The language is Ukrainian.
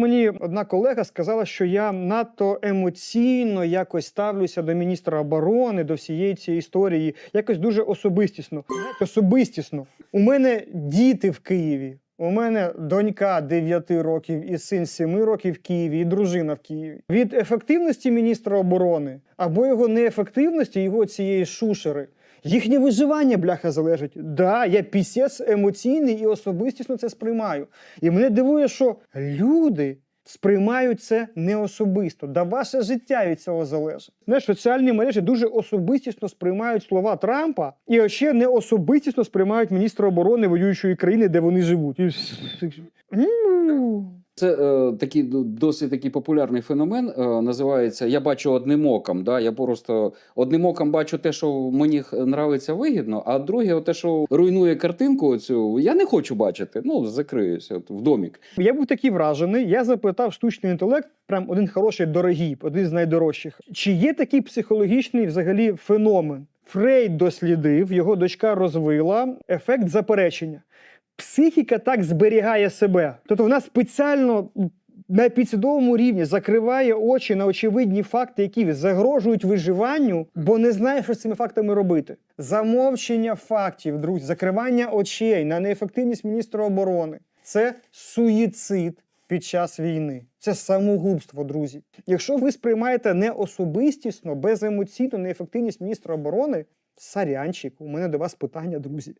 Мені одна колега сказала, що я надто емоційно якось ставлюся до міністра оборони, до всієї цієї історії, якось дуже особистісно. Особистісно. У мене діти в Києві. У мене донька 9 років і син 7 років в Києві, і дружина в Києві. Від ефективності міністра оборони або його неефективності, його цієї шушери. Їхнє виживання, бляха, залежить. Да, я пісець емоційний і особистісно це сприймаю. І мене дивує, що люди сприймають це не особисто. Да ваше життя від цього залежить. Знаєш, соціальні мережі дуже особистісно сприймають слова Трампа і ще не особистісно сприймають міністра оборони воюючої країни, де вони живуть. Це е, такий досить такий популярний феномен. Е, називається Я бачу одним оком. Да? Я просто одним оком бачу те, що мені нравиться вигідно, а друге, те, що руйнує картинку, цю я не хочу бачити. Ну, закриюся от, в домік. Я був такий вражений. Я запитав штучний інтелект, прям один хороший, дорогий, один з найдорожчих. Чи є такий психологічний взагалі феномен? Фрейд дослідив, його дочка розвила ефект заперечення. Психіка так зберігає себе. Тобто вона спеціально на підсвідомому рівні закриває очі на очевидні факти, які загрожують виживанню, бо не знає, що з цими фактами робити. Замовчення фактів, друзі, закривання очей на неефективність міністра оборони це суїцид під час війни. Це самогубство, друзі. Якщо ви сприймаєте не особистісно, беземоційно неефективність міністра оборони, сарянчик, у мене до вас питання, друзі.